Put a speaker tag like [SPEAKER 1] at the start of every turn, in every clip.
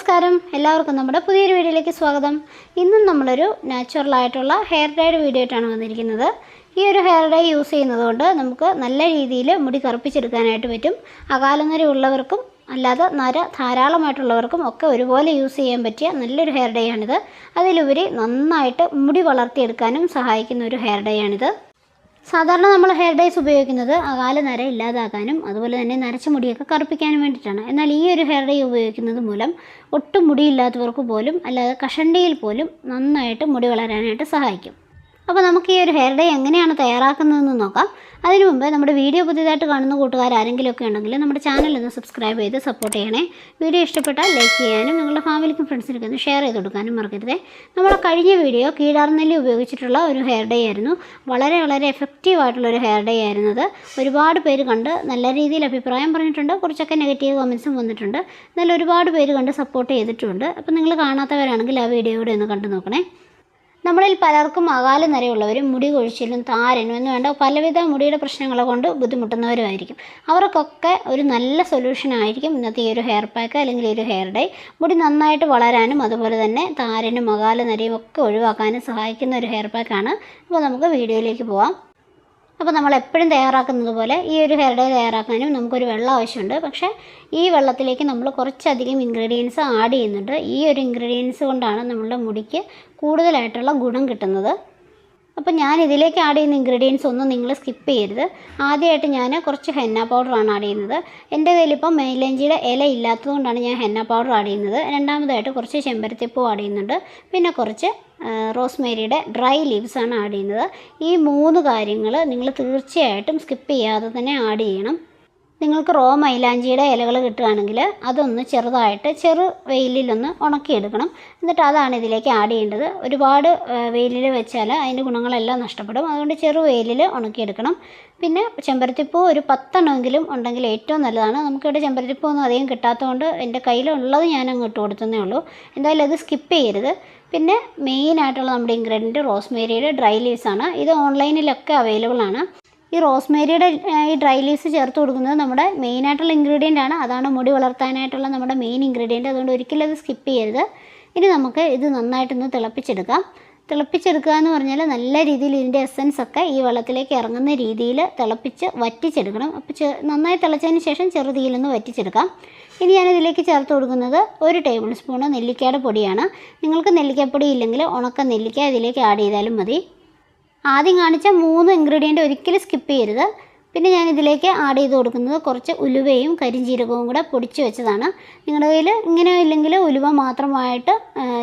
[SPEAKER 1] നമസ്കാരം. എല്ലാവർക്കും നമ്മുടെ പുതിയൊരു വീഡിയോയിലേക്ക് സ്വാഗതം. ഇന്നും നമ്മളൊരു നാച്ചുറൽ ആയിട്ടുള്ള ഹെയർ ഡൈഡ് വീഡിയോ ആയിട്ടാണ് വന്നിരിക്കുന്നത്. ഈ ഒരു ഹെയർ ഡൈ യൂസ് ചെയ്യുന്നതുകൊണ്ട് നമുക്ക് നല്ല രീതിയിൽ മുടി കറുപ്പിച്ചെടുക്കാനായിട്ട് പറ്റും. അകാലനര ഉള്ളവർക്കും അല്ലാതെ നര ധാരാളമായിട്ടുള്ളവർക്കും ഒക്കെ ഒരുപോലെ യൂസ് ചെയ്യാൻ പറ്റിയ നല്ലൊരു ഹെയർ ഡൈ ആണിത്. അതിലുപരി നന്നായിട്ട് മുടി വളർത്തിയെടുക്കാനും സഹായിക്കുന്ന ഒരു ഹെയർ ഡൈ ആണിത്. സാധാരണ നമ്മൾ ഹെയർ ഡൈസ് ഉപയോഗിക്കുന്നത് അകാല നര ഇല്ലാതാക്കാനും അതുപോലെ തന്നെ നരച്ച മുടിയൊക്കെ കറുപ്പിക്കാനും വേണ്ടിയിട്ടാണ്. എന്നാൽ ഈ ഒരു ഹെയർ ഡൈ ഉപയോഗിക്കുന്നത് മൂലം ഒട്ടും മുടിയില്ലാത്തവർക്ക് പോലും അല്ലാതെ കഷണ്ടിയിൽ പോലും നന്നായിട്ട് മുടി വളരാനായിട്ട് സഹായിക്കും. അപ്പോൾ നമുക്ക് ഈ ഒരു ഹെയർ ഡൈ എങ്ങനെയാണ് തയ്യാറാക്കുന്നതെന്ന് നോക്കാം. അതിനു മുമ്പ് നമ്മുടെ വീഡിയോ പുതിയതായിട്ട് കാണുന്ന കൂട്ടുകാർ ആരെങ്കിലുമൊക്കെ ഉണ്ടെങ്കിൽ നമ്മുടെ ചാനൽ ഒന്ന് സബ്സ്ക്രൈബ് ചെയ്ത് സപ്പോർട്ട് ചെയ്യണേ. വീഡിയോ ഇഷ്ടപ്പെട്ടാൽ ലൈക്ക് ചെയ്യാനും നിങ്ങളുടെ ഫാമിലിക്കും ഫ്രണ്ട്സിനൊക്കെ ഒന്ന് ഷെയർ ചെയ്ത് കൊടുക്കാനും മറക്കരുത്. നമ്മൾ കഴിഞ്ഞ വീഡിയോ കീഴാർനെല്ലി ഉപയോഗിച്ചിട്ടുള്ള ഒരു ഹെയർ ഡൈ ആയിരുന്നു. വളരെ വളരെ എഫക്റ്റീവ് ആയിട്ടുള്ള ഒരു ഹെയർ ഡൈ ആയിരുന്നത്. ഒരുപാട് പേര് കണ്ട് നല്ല രീതിയിൽ അഭിപ്രായം പറഞ്ഞിട്ടുണ്ട്. കുറച്ചൊക്കെ നെഗറ്റീവ് കമൻസും വന്നിട്ടുണ്ട്. നല്ല ഒരുപാട് പേര് കണ്ട് സപ്പോർട്ട് ചെയ്തിട്ടുണ്ട്. അപ്പോൾ നിങ്ങൾ കാണാത്തവരാണെങ്കിൽ ആ വീഡിയോ കൂടെ ഒന്ന് കണ്ടു നോക്കണേ. നമ്മളിൽ പലർക്കും അകാല നിരയുള്ളവരും മുടി കൊഴിച്ചിലും താരനും എന്ന് വേണ്ട പലവിധ മുടിയുടെ പ്രശ്നങ്ങളെ കൊണ്ട് ബുദ്ധിമുട്ടുന്നവരുമായിരിക്കും. അവർക്കൊക്കെ ഒരു നല്ല സൊല്യൂഷൻ ആയിരിക്കും ഇന്നത്തെ ഈ ഒരു ഹെയർ പാക്ക് അല്ലെങ്കിൽ ഈ ഒരു ഹെയർ ഡൈ മുടി നന്നായിട്ട് വളരാനും അതുപോലെ തന്നെ താരനും അകാല നിരയും ഒക്കെ ഒഴിവാക്കാനും സഹായിക്കുന്ന ഒരു ഹെയർ പാക്കാണ് അപ്പോൾ നമുക്ക് വീഡിയോയിലേക്ക് പോവാം. അപ്പോൾ നമ്മൾ എപ്പോഴും തയ്യാറാക്കുന്നത് പോലെ ഈ ഒരു ഹെയർ ഡേ തയ്യാറാക്കാനും നമുക്കൊരു വെള്ളം ആവശ്യമുണ്ട്. പക്ഷേ ഈ വെള്ളത്തിലേക്ക് നമ്മൾ കുറച്ചധികം ഇൻഗ്രീഡിയൻസ് ആഡ് ചെയ്യുന്നുണ്ട്. ഈ ഒരു ഇൻഗ്രീഡിയൻസ് കൊണ്ടാണ് നമ്മളുടെ മുടിക്ക് കൂടുതലായിട്ടുള്ള ഗുണം കിട്ടുന്നത്. അപ്പോൾ ഞാൻ ഇതിലേക്ക് ആഡ് ചെയ്യുന്ന ഇൻഗ്രീഡിയൻസ് ഒന്നും നിങ്ങൾ സ്കിപ്പ് ചെയ്യരുത്. ആദ്യമായിട്ട് ഞാൻ കുറച്ച് ഹെന്ന പൗഡറാണ് ആഡ് ചെയ്യുന്നത്. എന്റെ കയ്യിലിപ്പോൾ മെയിലഞ്ചിയുടെ ഇല ഇല്ലാത്തതുകൊണ്ടാണ് ഞാൻ ഹെന്ന പൗഡർ ആഡ് ചെയ്യുന്നത്. രണ്ടാമതായിട്ട് കുറച്ച് ചെമ്പരത്തിപ്പൂ ആഡ് ചെയ്യുന്നുണ്ട്. പിന്നെ കുറച്ച് റോസ്മേരിയുടെ ഡ്രൈ ലീവ്സാണ് ആഡ് ചെയ്യുന്നത്. ഈ മൂന്ന് കാര്യങ്ങൾ നിങ്ങൾ തീർച്ചയായിട്ടും സ്കിപ്പ് ചെയ്യാതെ തന്നെ ആഡ് ചെയ്യണം. നിങ്ങൾക്ക് റോ മൈലാഞ്ചിയുടെ ഇലകൾ കിട്ടുകയാണെങ്കിൽ അതൊന്ന് ചെറുതായിട്ട് ചെറു വെയിലിലൊന്ന് ഉണക്കിയെടുക്കണം. എന്നിട്ട് അതാണ് ഇതിലേക്ക് ആഡ് ചെയ്യേണ്ടത്. ഒരുപാട് വെയിലിൽ വെച്ചാൽ അതിന്റെ ഗുണങ്ങളെല്ലാം നഷ്ടപ്പെടും. അതുകൊണ്ട് ചെറു വെയിലിൽ ഉണക്കിയെടുക്കണം. പിന്നെ ചെമ്പരത്തിപ്പൂ ഒരു പത്തെണ്ണമെങ്കിലും ഉണ്ടെങ്കിൽ ഏറ്റവും നല്ലതാണ്. നമുക്കിവിടെ ചെമ്പരത്തിപ്പൂ ഒന്നും അധികം കിട്ടാത്തതുകൊണ്ട് എന്റെ കയ്യിലുള്ളത് ഞാൻ അങ്ങ് ഇട്ട് കൊടുത്തതേ ഉള്ളൂ. എന്തായാലും അത് സ്കിപ്പ് ചെയ്യരുത്. പിന്നെ മെയിനായിട്ടുള്ള നമ്മുടെ ഇൻഗ്രീഡിയന്റ് റോസ്മേരിയുടെ ഡ്രൈ ലീവ്സ് ആണ്. ഇത് ഓൺലൈനിലൊക്കെ അവൈലബിൾ ആണ്. ഈ റോസ്മേരിയുടെ ഈ ഡ്രൈ ലീവ്സ് ചേർത്ത് കൊടുക്കുന്നത് നമ്മുടെ മെയിൻ ആയിട്ടുള്ള ഇൻഗ്രീഡിയന്റ് ആണ്. അതാണ് മുടി വളർത്താനായിട്ടുള്ള നമ്മുടെ മെയിൻ ഇൻഗ്രീഡിയന്റ് അതുകൊണ്ട് ഒരിക്കലും അത് സ്കിപ്പ് ചെയ്യരുത്. ഇനി നമുക്ക് ഇത് നന്നായിട്ടൊന്ന് തിളപ്പിച്ചെടുക്കാം. തിളപ്പിച്ചെടുക്കുക എന്ന് പറഞ്ഞാൽ നല്ല രീതിയിൽ ഇതിന്റെ എസൻസ് ഒക്കെ ഈ വെള്ളത്തിലേക്ക് ഇറങ്ങുന്ന രീതിയിൽ തിളപ്പിച്ച് വറ്റിച്ചെടുക്കണം. അപ്പോൾ ചെ നന്നായി തിളച്ചതിന് ശേഷം ചെറുതീയിലൊന്ന് വറ്റിച്ചെടുക്കാം. ഇനി ഞാനിതിലേക്ക് ചേർത്ത് കൊടുക്കുന്നത് ഒരു ടേബിൾ സ്പൂണ് നെല്ലിക്കയുടെ പൊടിയാണ്. നിങ്ങൾക്ക് നെല്ലിക്കപ്പൊടി ഇല്ലെങ്കിൽ ഉണക്ക നെല്ലിക്ക ഇതിലേക്ക് ആഡ് ചെയ്താലും മതി. ആദ്യം കാണിച്ച മൂന്ന് ഇൻഗ്രീഡിയന്റ് ഒരിക്കലും സ്കിപ്പ് ചെയ്യരുത്. പിന്നെ ഞാൻ ഇതിലേക്ക് ആഡ് ചെയ്ത് കൊടുക്കുന്നത് കുറച്ച് ഉലുവയും കരിഞ്ജീരകവും കൂടെ പൊടിച്ച് വെച്ചതാണ്. നിങ്ങളുടെ കയ്യിൽ ഇങ്ങനെ ഇല്ലെങ്കിൽ ഉലുവ മാത്രമായിട്ട്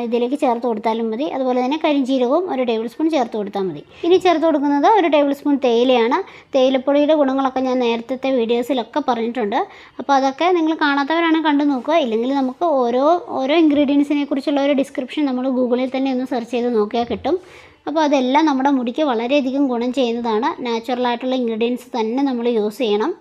[SPEAKER 1] ഇതിലേക്ക് ചേർത്ത് കൊടുത്താലും മതി. അതുപോലെ തന്നെ കരിഞ്ജീരകവും ഒരു ടേബിൾ സ്പൂൺ ചേർത്ത് കൊടുത്താൽ മതി. ഇനി ചേർത്ത് കൊടുക്കുന്നത് ഒരു ടേബിൾ സ്പൂൺ തേയിലയാണ്. തേയിലപ്പൊടിയുടെ ഗുണങ്ങളൊക്കെ ഞാൻ നേരത്തെ വീഡിയോസിലൊക്കെ പറഞ്ഞിട്ടുണ്ട്. അപ്പോൾ അതൊക്കെ നിങ്ങൾ കാണാത്തവരാണ് കണ്ടു നോക്കുക. ഇല്ലെങ്കിൽ നമുക്ക് ഓരോ ഓരോ ഇൻഗ്രീഡിയൻസിനെ കുറിച്ചുള്ള ഒരു ഡിസ്ക്രിപ്ഷൻ നമ്മൾ ഗൂഗിളിൽ തന്നെ ഒന്ന് സെർച്ച് ചെയ്ത് നോക്കിയാൽ കിട്ടും. അപ്പോൾ അതെല്ലാം നമ്മുടെ മുടിക്ക് വളരെയധികം ഗുണം ചെയ്യുന്നതാണ്. നാച്ചുറലായിട്ടുള്ള ഇൻഗ്രീഡിയൻസ് തന്നെ നമ്മൾ യൂസ് ചെയ്യണം.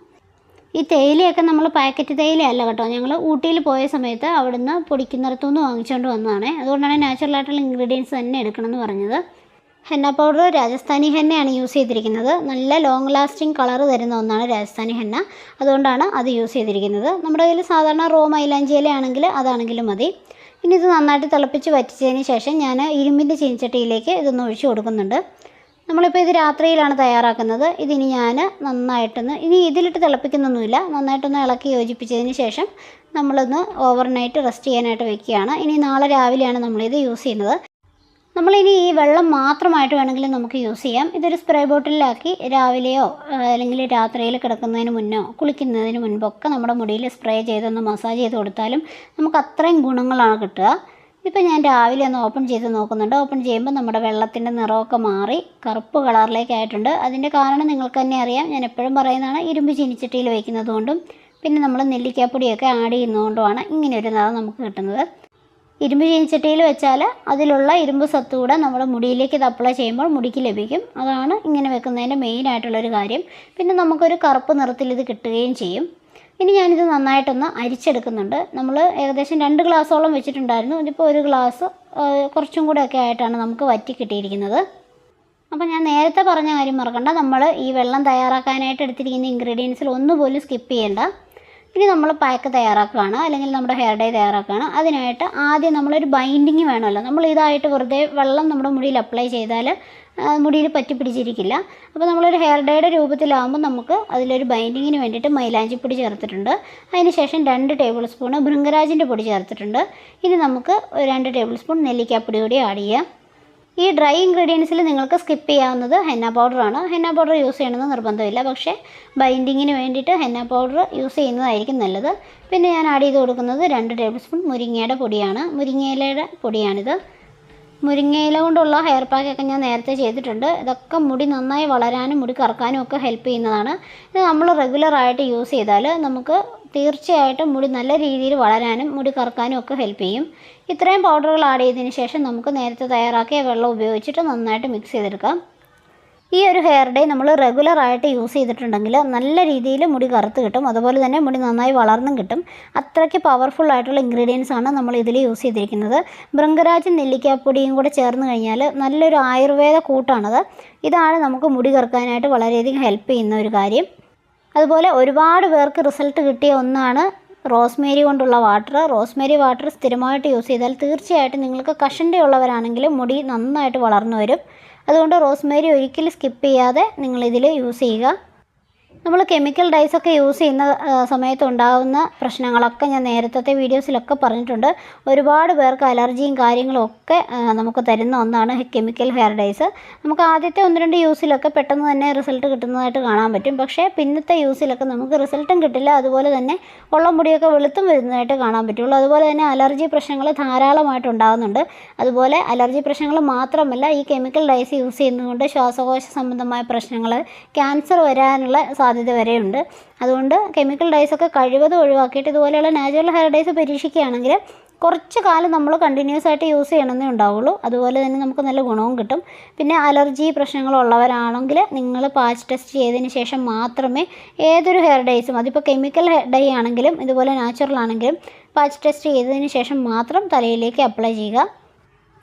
[SPEAKER 1] ഈ തേയിലയൊക്കെ നമ്മൾ പാക്കറ്റ് തേയിലയല്ല കേട്ടോ. ഞങ്ങൾ ഊട്ടിയിൽ പോയ സമയത്ത് അവിടുന്ന് പൊടിക്കുന്നിടത്തുനിന്ന് വാങ്ങിച്ചുകൊണ്ട് വന്നതാണ്. അതുകൊണ്ടാണ് നാച്ചുറലായിട്ടുള്ള ഇൻഗ്രീഡിയൻസ് തന്നെ എടുക്കണമെന്ന് പറഞ്ഞത്. ഹെന്ന പൗഡർ രാജസ്ഥാനി ഹെന്നയാണ് യൂസ് ചെയ്തിരിക്കുന്നത്. നല്ല ലോങ് ലാസ്റ്റിംഗ് കളർ തരുന്ന ഒന്നാണ് രാജസ്ഥാനി ഹെന്ന. അതുകൊണ്ടാണ് അത് യൂസ് ചെയ്തിരിക്കുന്നത്. നമ്മുടെ കയ്യിൽ സാധാരണ റോ മൈലാഞ്ചി ആണെങ്കിൽ അതാണെങ്കിലും മതി. ഇനി ഇത് നന്നായിട്ട് തിളപ്പിച്ച് വറ്റിച്ചതിന് ശേഷം ഞാൻ ഇരുമ്പിന്റെ ചീനിച്ചട്ടിയിലേക്ക് ഇതൊന്ന് ഒഴിച്ചു കൊടുക്കുന്നുണ്ട്. നമ്മളിപ്പോൾ ഇത് രാത്രിയിലാണ് തയ്യാറാക്കുന്നത്. ഇതിനി ഞാൻ നന്നായിട്ടൊന്ന് ഇനി ഇതിലിട്ട് തിളപ്പിക്കുന്നൊന്നുമില്ല. നന്നായിട്ടൊന്ന് ഇളക്കി യോജിപ്പിച്ചതിന് ശേഷം നമ്മളൊന്ന് ഓവർനൈറ്റ് റെസ്റ്റ് ചെയ്യാനായിട്ട് വെക്കുകയാണ്. ഇനി നാളെ രാവിലെയാണ് നമ്മളിത് യൂസ് ചെയ്യുന്നത്. നമ്മളിനി ഈ വെള്ളം മാത്രമായിട്ട് വേണമെങ്കിലും നമുക്ക് യൂസ് ചെയ്യാം. ഇതൊരു സ്പ്രേ ബോട്ടിലാക്കി രാവിലെയോ അല്ലെങ്കിൽ രാത്രിയിൽ കിടക്കുന്നതിന് മുന്നോ കുളിക്കുന്നതിന് മുൻപൊക്കെ നമ്മുടെ മുടിയിൽ സ്പ്രേ ചെയ്തൊന്ന് മസാജ് ചെയ്ത് കൊടുത്താലും നമുക്ക് അത്രയും ഗുണങ്ങളാണ് കിട്ടുക. ഇപ്പം ഞാൻ രാവിലെ ഒന്ന് ഓപ്പൺ ചെയ്ത് നോക്കുന്നുണ്ട്. ഓപ്പൺ ചെയ്യുമ്പോൾ നമ്മുടെ വെള്ളത്തിന്റെ നിറമൊക്കെ മാറി കറുപ്പ് കളറിലേക്ക് ആയിട്ടുണ്ട്. അതിന്റെ കാരണം നിങ്ങൾക്ക് തന്നെ അറിയാം. ഞാൻ എപ്പോഴും പറയുന്നതാണ് ഇരുമ്പ് ചീനിച്ചട്ടിയിൽ വയ്ക്കുന്നത് കൊണ്ടും പിന്നെ നമ്മൾ നെല്ലിക്കാപ്പൊടിയൊക്കെ ആഡ് ചെയ്യുന്നതുകൊണ്ടുമാണ് ഇങ്ങനെ ഒരു നിറം നമുക്ക് കിട്ടുന്നത്. ഇരുമ്പ് ചീനച്ചട്ടിയിൽ വെച്ചാൽ അതിലുള്ള ഇരുമ്പ് സത്ത് കൂടെ നമ്മുടെ മുടിയിലേക്ക് ഇത് അപ്ലൈ ചെയ്യുമ്പോൾ മുടിക്ക് ലഭിക്കും. അതാണ് ഇങ്ങനെ വെക്കുന്നതിന്റെ മെയിൻ ആയിട്ടുള്ളൊരു കാര്യം. പിന്നെ നമുക്കൊരു കറുപ്പ് നിറത്തിൽ ഇത് കിട്ടുകയും ചെയ്യും. ഇനി ഞാനിത് നന്നായിട്ടൊന്ന് അരിച്ചെടുക്കുന്നുണ്ട്. നമ്മൾ ഏകദേശം രണ്ട് ഗ്ലാസ്സോളം വെച്ചിട്ടുണ്ടായിരുന്നു. ഇതിപ്പോൾ ഒരു ഗ്ലാസ് കുറച്ചും ഒക്കെ ആയിട്ടാണ് നമുക്ക് വറ്റി കിട്ടിയിരിക്കുന്നത്. അപ്പോൾ ഞാൻ നേരത്തെ പറഞ്ഞ കാര്യം മറക്കണ്ട. നമ്മൾ ഈ വെള്ളം തയ്യാറാക്കാനായിട്ട് എടുത്തിരിക്കുന്ന ഇൻഗ്രീഡിയൻസിൽ ഒന്നുപോലും സ്കിപ്പ് ചെയ്യേണ്ട. ഇനി നമ്മൾ പാക്ക് തയ്യാറാക്കുകയാണ്. അല്ലെങ്കിൽ നമ്മുടെ ഹെയർ ഡൈ തയ്യാറാക്കുകയാണ്. അതിനായിട്ട് ആദ്യം നമ്മളൊരു ബൈൻഡിങ് വേണമല്ലോ. നമ്മൾ ഇതായിട്ട് വെറുതെ വെള്ളം നമ്മുടെ മുടിയിൽ അപ്ലൈ ചെയ്താൽ മുടിയിൽ പറ്റി പിടിച്ചിരിക്കില്ല. അപ്പോൾ നമ്മളൊരു ഹെയർ ഡൈയുടെ രൂപത്തിലാകുമ്പോൾ നമുക്ക് അതിലൊരു ബൈൻഡിങ്ങിന് വേണ്ടിയിട്ട് മൈലാഞ്ചിപ്പൊടി ചേർത്തിട്ടുണ്ട്. അതിന് ശേഷം രണ്ട് ടേബിൾ സ്പൂണ് ഭൃംഗരാജിന്റെ പൊടി ചേർത്തിട്ടുണ്ട്. ഇനി നമുക്ക് രണ്ട് ടേബിൾ സ്പൂൺ നെല്ലിക്കാപ്പൊടി കൂടി ആഡ് ചെയ്യാം. ഈ ഡ്രൈ ഇൻഗ്രീഡിയൻസിൽ നിങ്ങൾക്ക് സ്കിപ്പ് ചെയ്യാവുന്നത് ഹെന്ന പൗഡറാണ് ഹെന്ന പൗഡർ യൂസ് ചെയ്യണമെന്ന് നിർബന്ധമില്ല. പക്ഷേ ബൈൻഡിങ്ങിന് വേണ്ടിയിട്ട് ഹെന്ന പൗഡർ യൂസ് ചെയ്യുന്നതായിരിക്കും നല്ലത്. പിന്നെ ഞാൻ ആഡ് ചെയ്ത് കൊടുക്കുന്നത് രണ്ട് ടേബിൾ സ്പൂൺ മുരിങ്ങയുടെ പൊടിയാണ്. മുരിങ്ങയിലയുടെ പൊടിയാണിത്. മുരിങ്ങയില കൊണ്ടുള്ള ഹെയർ പാക്കൊക്കെ ഞാൻ നേരത്തെ ചെയ്തിട്ടുണ്ട്. ഇതൊക്കെ മുടി നന്നായി വളരാനും മുടി കറക്കാനും ഒക്കെ ഹെൽപ്പ് ചെയ്യുന്നതാണ്. ഇത് നമ്മൾ റെഗുലറായിട്ട് യൂസ് ചെയ്താൽ നമുക്ക് തീർച്ചയായിട്ടും മുടി നല്ല രീതിയിൽ വളരാനും മുടി കറക്കാനും ഒക്കെ ഹെൽപ്പ് ചെയ്യും. ഇത്രയും പൗഡറുകൾ ആഡ് ചെയ്തതിന് ശേഷം നമുക്ക് നേരത്തെ തയ്യാറാക്കിയ വെള്ളം ഉപയോഗിച്ചിട്ട് നന്നായിട്ട് മിക്സ് ചെയ്തെടുക്കാം. ഈ ഒരു ഹെയർ ഡേ നമ്മൾ റെഗുലറായിട്ട് യൂസ് ചെയ്തിട്ടുണ്ടെങ്കിൽ നല്ല രീതിയിൽ മുടി കറുത്ത് കിട്ടും. അതുപോലെ തന്നെ മുടി നന്നായി വളർന്നും കിട്ടും. അത്രയ്ക്ക് പവർഫുൾ ആയിട്ടുള്ള ഇൻഗ്രീഡിയൻസ് ആണ് നമ്മൾ ഇതിൽ യൂസ് ചെയ്തിരിക്കുന്നത്. ഭൃംഗരാജ് നെല്ലിക്കാപ്പൊടിയും കൂടെ ചേർന്ന് കഴിഞ്ഞാൽ നല്ലൊരു ആയുർവേദ കൂട്ടാണത്. ഇതാണ് നമുക്ക് മുടി കറുക്കാനായിട്ട് വളരെയധികം ഹെൽപ്പ് ചെയ്യുന്ന ഒരു കാര്യം. അതുപോലെ ഒരുപാട് പേർക്ക് റിസൾട്ട് കിട്ടിയ ഒന്നാണ് റോസ്മേരി കൊണ്ടുള്ള വാട്ടർ റോസ്മേരി വാട്ടർ സ്ഥിരമായിട്ട് യൂസ് ചെയ്താൽ തീർച്ചയായിട്ടും നിങ്ങൾക്ക് കഷണ്ടി ഉള്ളവരാണെങ്കിൽ മുടി നന്നായിട്ട് വളർന്നു വരും. അതുകൊണ്ട് റോസ്മേരി ഒരിക്കലും സ്കിപ്പ് ചെയ്യാതെ നിങ്ങളിതിൽ യൂസ് ചെയ്യുക. നമ്മൾ കെമിക്കൽ ഡൈസ് ഒക്കെ യൂസ് ചെയ്യുന്ന സമയത്ത് ഉണ്ടാകുന്ന പ്രശ്നങ്ങളൊക്കെ ഞാൻ നേരത്തെ വീഡിയോസിലൊക്കെ പറഞ്ഞിട്ടുണ്ട്. ഒരുപാട് പേർക്ക് അലർജിയും കാര്യങ്ങളും ഒക്കെ നമുക്ക് തരുന്ന ഒന്നാണ് കെമിക്കൽ ഹെയർ ഡൈസ് നമുക്ക് ആദ്യത്തെ ഒന്ന് രണ്ട് യൂസിലൊക്കെ പെട്ടെന്ന് തന്നെ റിസൾട്ട് കിട്ടുന്നതായിട്ട് കാണാൻ പറ്റും. പക്ഷേ പിന്നത്തെ യൂസിലൊക്കെ നമുക്ക് റിസൾട്ടും കിട്ടില്ല. അതുപോലെ തന്നെ ഉള്ള മുടിയൊക്കെ വെളുത്തും വരുന്നതായിട്ട് കാണാൻ പറ്റുള്ളൂ. അതുപോലെ തന്നെ അലർജി പ്രശ്നങ്ങൾ ധാരാളമായിട്ട് ഉണ്ടാകുന്നുണ്ട് അതുപോലെ അലർജി പ്രശ്നങ്ങൾ മാത്രമല്ല ഈ കെമിക്കൽ ഡൈസ് യൂസ് ചെയ്യുന്നതുകൊണ്ട് ശ്വാസകോശ സംബന്ധമായ പ്രശ്നങ്ങൾ ക്യാൻസർ വരാനുള്ള സാധ്യത വരെയുണ്ട്. അതുകൊണ്ട് കെമിക്കൽ ഡൈസൊക്കെ കഴിവതും ഒഴിവാക്കിയിട്ട് ഇതുപോലെയുള്ള നാച്ചുറൽ ഹെയർ ഡൈസ് പരീക്ഷിക്കുകയാണെങ്കിൽ കുറച്ച് കാലം നമ്മൾ കണ്ടിന്യൂസ് ആയിട്ട് യൂസ് ചെയ്യണമെന്നേ ഉണ്ടാവുള്ളൂ. അതുപോലെ തന്നെ നമുക്ക് നല്ല ഗുണവും കിട്ടും. പിന്നെ അലർജി പ്രശ്നങ്ങളുള്ളവരാണെങ്കിൽ നിങ്ങൾ പാച്ച് ടെസ്റ്റ് ചെയ്തതിന് ശേഷം മാത്രമേ ഏതൊരു ഹെയർ ഡൈസും അതിപ്പോൾ കെമിക്കൽ ഡൈ ആണെങ്കിലും ഇതുപോലെ നാച്ചുറൽ ആണെങ്കിലും പാച്ച് ടെസ്റ്റ് ചെയ്തതിന് ശേഷം മാത്രം തലയിലേക്ക് അപ്ലൈ ചെയ്യുക.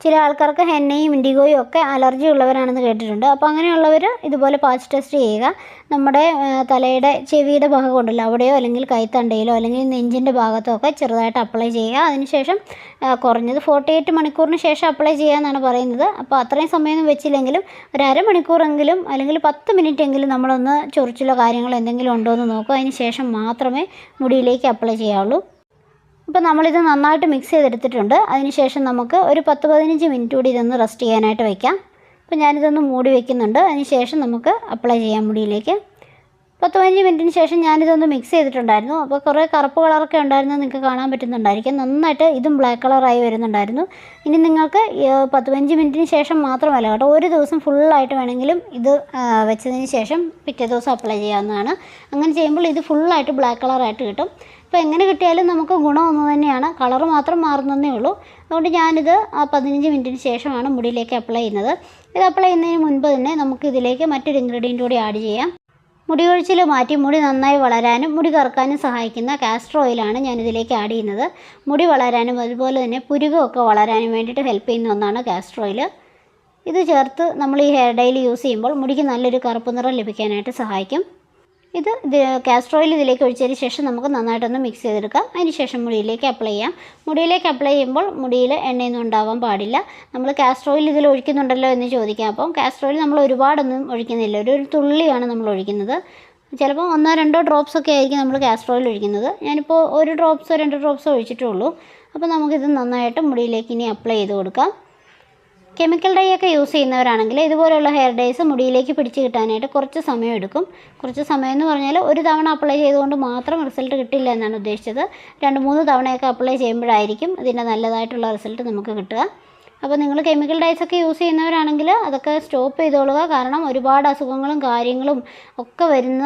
[SPEAKER 1] ചില ആൾക്കാർക്ക് ഹെന്നയും ഇൻഡിഗോയും ഒക്കെ അലർജി ഉള്ളവരാണെന്ന് കേട്ടിട്ടുണ്ട്. അപ്പോൾ അങ്ങനെയുള്ളവർ ഇതുപോലെ പാച്ച് ടെസ്റ്റ് ചെയ്യുക. നമ്മുടെ തലയുടെ ചെവിയുടെ ഭാഗം ഉണ്ടല്ലോ അവിടെയോ അല്ലെങ്കിൽ കൈത്തണ്ടയിലോ അല്ലെങ്കിൽ നെഞ്ചിന്റെ ഭാഗത്തോ ഒക്കെ ചെറുതായിട്ട് അപ്ലൈ ചെയ്യുക. അതിനുശേഷം കുറഞ്ഞത് ഫോർട്ടി എയ്റ്റ് മണിക്കൂറിന് ശേഷം അപ്ലൈ ചെയ്യാമെന്നാണ് പറയുന്നത്. അപ്പോൾ അത്രയും സമയമൊന്നും വെച്ചില്ലെങ്കിലും ഒരു അരമണിക്കൂറെങ്കിലും അല്ലെങ്കിൽ പത്ത് മിനിറ്റ് എങ്കിലും നമ്മളൊന്ന് ചൊറിച്ചിലോ കാര്യങ്ങളോ എന്തെങ്കിലും ഉണ്ടോ എന്ന് നോക്കുക. അതിന് ശേഷം മാത്രമേ മുടിയിലേക്ക് അപ്ലൈ ചെയ്യാവുള്ളൂ. അപ്പോൾ നമ്മളിത് നന്നായിട്ട് മിക്സ് ചെയ്തെടുത്തിട്ടുണ്ട്. അതിനുശേഷം നമുക്ക് ഒരു പത്ത് പതിനഞ്ച് മിനിറ്റ് കൂടി ഇതൊന്ന് റെസ്റ്റ് ചെയ്യാനായിട്ട് വയ്ക്കാം അപ്പോൾ ഞാനിതൊന്ന് മൂടി വയ്ക്കുന്നുണ്ട് അതിനുശേഷം നമുക്ക് അപ്ലൈ ചെയ്യാം മുടിയിലേക്ക്. പത്ത് പതിനഞ്ച് മിനിറ്റിന് ശേഷം ഞാനിതൊന്ന് മിക്സ് ചെയ്തിട്ടുണ്ടായിരുന്നു. അപ്പോൾ കുറേ കറുപ്പ് കളറൊക്കെ ഉണ്ടായിരുന്നു. നിങ്ങൾക്ക് കാണാൻ പറ്റുന്നുണ്ടായിരിക്കും. നന്നായിട്ട് ഇതും ബ്ലാക്ക് കളറായി വരുന്നുണ്ടായിരുന്നു. ഇനി നിങ്ങൾക്ക് പത്ത് പതിനഞ്ച് മിനിറ്റിന് ശേഷം മാത്രമല്ല കേട്ടോ. ഒരു ദിവസം ഫുള്ളായിട്ട് വേണമെങ്കിലും ഇത് വെച്ചതിന് ശേഷം പിറ്റേ ദിവസം അപ്ലൈ ചെയ്യാവുന്നതാണ്. അങ്ങനെ ചെയ്യുമ്പോൾ ഇത് ഫുള്ളായിട്ട് ബ്ലാക്ക് കളറായിട്ട് കിട്ടും. അപ്പോൾ എങ്ങനെ കിട്ടിയാലും നമുക്ക് ഗുണം ഒന്ന് തന്നെയാണ്. കളർ മാത്രം മാറുന്നതേ ഉള്ളൂ. അതുകൊണ്ട് ഞാനിത് ആ പതിനഞ്ച് മിനിറ്റിന് ശേഷമാണ് മുടിയിലേക്ക് അപ്ലൈ ചെയ്യുന്നത്. ഇത് അപ്ലൈ ചെയ്യുന്നതിന് മുൻപ് തന്നെ നമുക്ക് ഇതിലേക്ക് മറ്റൊരു ഇൻഗ്രീഡിയന്റ് കൂടി ആഡ് ചെയ്യാം. മുടി കൊഴിച്ചിൽ മാറ്റി മുടി നന്നായി വളരാനും മുടി കറുക്കാനും സഹായിക്കുന്ന കാസ്റ്റർ ഓയിലാണ് ഞാൻ ഇതിലേക്ക് ആഡ് ചെയ്യുന്നത്. മുടി വളരാനും അതുപോലെ തന്നെ പുരുകമൊക്കെ വളരാനും വേണ്ടിയിട്ട് ഹെൽപ്പ് ചെയ്യുന്ന ഒന്നാണ് കാസ്റ്റർ ഓയിൽ ഇത് ചേർത്ത് നമ്മൾ ഈ ഹെയർ ഡൈൽ യൂസ് ചെയ്യുമ്പോൾ മുടിക്ക് നല്ലൊരു കറുപ്പ് നിറം ലഭിക്കാനായിട്ട് സഹായിക്കും. ഇത് കാസ്റ്റർ ഓയിൽ ഇതിലേക്ക് ഒഴിച്ചതിന് ശേഷം നമുക്ക് നന്നായിട്ടൊന്ന് മിക്സ് ചെയ്തെടുക്കാം. അതിന് ശേഷം മുടിയിലേക്ക് അപ്ലൈ ചെയ്യാം. മുടിയിലേക്ക് അപ്ലൈ ചെയ്യുമ്പോൾ മുടിയിൽ എണ്ണയൊന്നും ഉണ്ടാവാൻ പാടില്ല. നമ്മൾ കാസ്റ്റർ ഓയിൽ ഇതിൽ ഒഴിക്കുന്നുണ്ടല്ലോ എന്ന് ചോദിക്കാം. അപ്പം കാസ്റ്റർ ഓയിൽ നമ്മൾ ഒരുപാടൊന്നും ഒഴിക്കുന്നില്ല. ഒരു തുള്ളിയാണ് നമ്മൾ ഒഴിക്കുന്നത്. ചിലപ്പോൾ ഒന്നോ രണ്ടോ ഡ്രോപ്സ് ഒക്കെ ആയിരിക്കും നമ്മൾ കാസ്റ്റർ ഓയിൽ ഒഴിക്കുന്നത്. ഞാനിപ്പോൾ ഒരു ഡ്രോപ്സോ രണ്ട് ഡ്രോപ്സോ ഒഴിച്ചിട്ടുള്ളൂ അപ്പോൾ നമുക്കിത് നന്നായിട്ട് മുടിയിലേക്ക് ഇനി അപ്ലൈ ചെയ്ത് കൊടുക്കാം. കെമിക്കൽ ഡൈ ഒക്കെ യൂസ് ചെയ്യുന്നവരാണെങ്കിൽ ഇതുപോലെയുള്ള ഹെയർ ഡൈസ് മുടിയിലേക്ക് പിടിച്ച് കിട്ടാനായിട്ട് കുറച്ച് സമയം എടുക്കും. കുറച്ച് സമയം എന്ന് പറഞ്ഞാൽ ഒരു തവണ അപ്ലൈ ചെയ്തുകൊണ്ട് മാത്രം റിസൾട്ട് കിട്ടില്ല എന്നാണ് ഉദ്ദേശിച്ചത്. രണ്ട് മൂന്ന് തവണയൊക്കെ അപ്ലൈ ചെയ്യുമ്പോഴായിരിക്കും ഇതിന്റെ നല്ലതായിട്ടുള്ള റിസൾട്ട് നമുക്ക് കിട്ടുക. അപ്പോൾ നിങ്ങൾ കെമിക്കൽ ഡൈസ് ഒക്കെ യൂസ് ചെയ്യുന്നവരാണെങ്കിൽ അതൊക്കെ സ്റ്റോപ്പ് ചെയ്തോളുക. കാരണം ഒരുപാട് അസുഖങ്ങളും കാര്യങ്ങളും ഒക്കെ വരുന്ന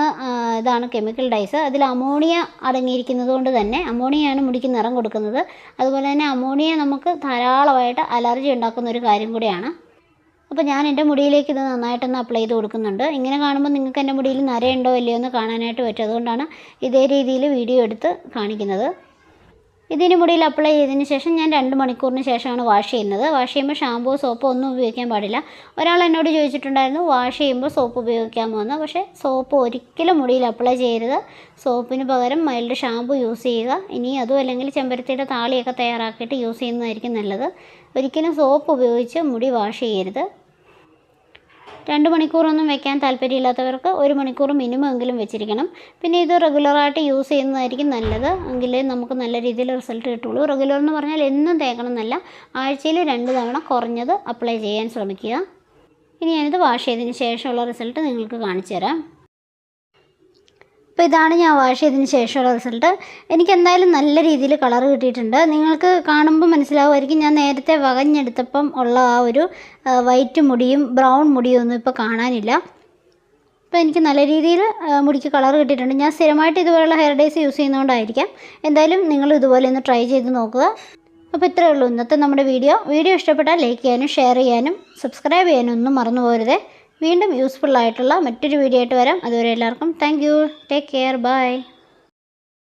[SPEAKER 1] ഇതാണ് കെമിക്കൽ ഡൈസ് അതിൽ അമോണിയ അടങ്ങിയിരിക്കുന്നത് കൊണ്ട് തന്നെ അമോണിയയാണ് മുടിക്ക് നിറം കൊടുക്കുന്നത്. അതുപോലെ തന്നെ അമോണിയ നമുക്ക് ധാരാളമായിട്ട് അലർജി ഉണ്ടാക്കുന്ന ഒരു കാര്യം കൂടിയാണ്. അപ്പോൾ ഞാൻ എന്റെ മുടിയിലേക്ക് ഇത് നന്നായിട്ടൊന്ന് അപ്ലൈ ചെയ്ത് കൊടുക്കുന്നുണ്ട്. ഇങ്ങനെ കാണുമ്പോൾ നിങ്ങൾക്ക് എന്റെ മുടിയിൽ നരയുണ്ടോ ഇല്ലയോ എന്ന് കാണാനായിട്ട് പറ്റും. അതുകൊണ്ടാണ് ഇതേ രീതിയിൽ വീഡിയോ എടുത്ത് കാണിക്കുന്നത്. ഇതിന് മുടിയിൽ അപ്ലൈ ചെയ്തതിന് ശേഷം ഞാൻ രണ്ട് മണിക്കൂറിന് ശേഷമാണ് വാഷ് ചെയ്യുന്നത്. വാഷ് ചെയ്യുമ്പോൾ ഷാമ്പൂ സോപ്പോ ഒന്നും ഉപയോഗിക്കാൻ പാടില്ല. ഒരാൾ എന്നോട് ചോദിച്ചിട്ടുണ്ടായിരുന്നു വാഷ് ചെയ്യുമ്പോൾ സോപ്പ് ഉപയോഗിക്കാമോ? എന്ന്. പക്ഷേ സോപ്പ് ഒരിക്കലും മുടിയിൽ അപ്ലൈ ചെയ്യരുത്. സോപ്പിന് പകരം മൈൽഡ് ഷാമ്പു യൂസ് ചെയ്യുക. ഇനി അതും അല്ലെങ്കിൽ ചെമ്പരത്തിയുടെ താളിയൊക്കെ തയ്യാറാക്കിയിട്ട് യൂസ് ചെയ്യുന്നതായിരിക്കും നല്ലത്. ഒരിക്കലും സോപ്പ് ഉപയോഗിച്ച് മുടി വാഷ് ചെയ്യരുത്. രണ്ട് മണിക്കൂറൊന്നും വെക്കാൻ താല്പര്യമില്ലാത്തവർക്ക് ഒരു മണിക്കൂർ മിനിമം എങ്കിലും വെച്ചിരിക്കണം. പിന്നെ ഇത് റെഗുലറായിട്ട് യൂസ് ചെയ്യുന്നതായിരിക്കും നല്ലത്. എങ്കിലേ നമുക്ക് നല്ല രീതിയിൽ റിസൾട്ട് കിട്ടുള്ളൂ. റെഗുലർ എന്ന് പറഞ്ഞാൽ എന്നും തേക്കണം എന്നല്ല ആഴ്ചയിൽ രണ്ട് തവണ കുറഞ്ഞത് അപ്ലൈ ചെയ്യാൻ ശ്രമിക്കുക. ഇനി ഞാനിത് വാഷ് ചെയ്തതിന് ശേഷമുള്ള റിസൾട്ട് നിങ്ങൾക്ക് കാണിച്ചു തരാം അപ്പോൾ ഇതാണ് ഞാൻ വാഷ് ചെയ്തതിന് ശേഷമുള്ള റിസൾട്ട്. എനിക്ക് എന്തായാലും നല്ല രീതിയിൽ കളർ കിട്ടിയിട്ടുണ്ട്. നിങ്ങൾക്ക് കാണുമ്പോൾ മനസ്സിലാവുമായിരിക്കും. ഞാൻ നേരത്തെ വകഞ്ഞെടുത്തപ്പം ഉള്ള ആ ഒരു വൈറ്റ് മുടിയും ബ്രൗൺ മുടിയും ഒന്നും ഇപ്പോൾ കാണാനില്ല. അപ്പോൾ എനിക്ക് നല്ല രീതിയിൽ മുടിക്ക് കളർ കിട്ടിയിട്ടുണ്ട്. ഞാൻ സ്ഥിരമായിട്ട് ഇതുപോലുള്ള ഹെയർ ഡേയ്സ് യൂസ് ചെയ്യുന്നതുകൊണ്ടായിരിക്കാം. എന്തായാലും നിങ്ങൾ ഇതുപോലെ ഒന്ന് ട്രൈ ചെയ്ത് നോക്കുക. അപ്പോൾ ഇത്രയേ ഉള്ളൂ ഇന്നത്തെ നമ്മുടെ വീഡിയോ. വീഡിയോ ഇഷ്ടപ്പെട്ടാൽ ലൈക്ക് ചെയ്യാനും ഷെയർ ചെയ്യാനും സബ്സ്ക്രൈബ് ചെയ്യാനും ഒന്നും മറന്നു പോകരുത്. വീണ്ടും യൂസ്ഫുൾ ആയിട്ടുള്ള മറ്റൊരു വീഡിയോ ആയിട്ട് വരാം. അതുവരെ എല്ലാവർക്കും thank you take care bye